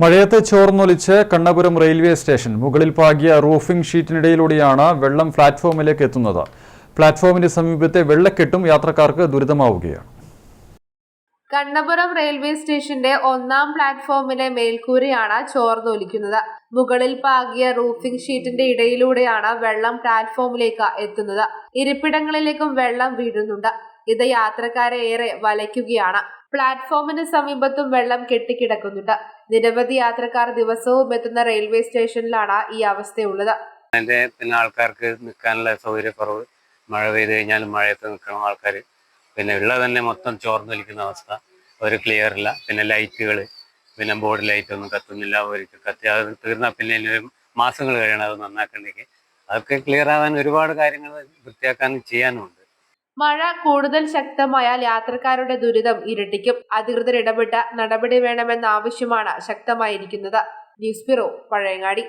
മഴയത്ത് ചോർന്നൊലിച്ച് Kannapuram railway station മുകളിൽ പാകിയ റൂഫിംഗ് ഷീറ്റിനിടയിലൂടെയാണ് വെള്ളം പ്ലാറ്റ്ഫോമിലേക്ക് എത്തുന്നത്. പ്ലാറ്റ്ഫോമിന്റെ സമീപത്തെ വെള്ളക്കെട്ടും യാത്രക്കാർക്ക് ദുരിതമാവുകയാണ്. കണ്ണപുരം റെയിൽവേ സ്റ്റേഷന്റെ ഒന്നാം പ്ലാറ്റ്ഫോമിലെ മേൽക്കൂരയാണ് ചോർന്നൊലിക്കുന്നത്. മുകളിൽ പാകിയ റൂഫിംഗ് ഷീറ്റിന്റെ ഇടയിലൂടെയാണ് വെള്ളം പ്ലാറ്റ്ഫോമിലേക്ക് എത്തുന്നത്. ഇരിപ്പിടങ്ങളിലേക്കും വെള്ളം വീഴുന്നുണ്ട്. ഇത് യാത്രക്കാരെ ഏറെ വലയ്ക്കുകയാണ്. പ്ലാറ്റ്ഫോമിന് സമീപത്തും വെള്ളം കെട്ടിക്കിടക്കുന്നുണ്ട്. നിരവധി യാത്രക്കാർ ദിവസവും എത്തുന്ന റെയിൽവേ സ്റ്റേഷനിലാണ് ഈ അവസ്ഥയുള്ളത്. അതിന്റെ പിന്നെ ആൾക്കാർക്ക് നിൽക്കാനുള്ള സൗകര്യക്കുറവ് മഴ പെയ്ത് കഴിഞ്ഞാൽ മഴയത്ത് നിൽക്കണം ആൾക്കാർ പിന്നെ ഉള്ളത് തന്നെ മൊത്തം ചോർന്നൊലിക്കുന്ന അവസ്ഥ. ഒരു ക്ലിയർ ഇല്ല. പിന്നെ ലൈറ്റുകൾ പിന്നെ ബോർഡ് ലൈറ്റ് ഒന്നും കത്തുന്നില്ല. അവർക്ക് കത്തി അത് തീർന്നാൽ പിന്നെ മാസങ്ങൾ കഴിയണം. അത് നന്നാക്കണ്ടെങ്കിൽ അതൊക്കെ ക്ലിയർ ആവാൻ ഒരുപാട് കാര്യങ്ങൾ വൃത്തിയാക്കാനും ചെയ്യാനും ഉണ്ട് മഴ കൂടുതൽ ശക്തമായാൽ യാത്രക്കാരുടെ ദുരിതം ഇരട്ടിക്കും. അധികൃതർ ഇടപെട്ട നടപടി വേണമെന്ന ആവശ്യമാണ് ശക്തമായിരിക്കുന്നത്. News bureau Pazhayangadi.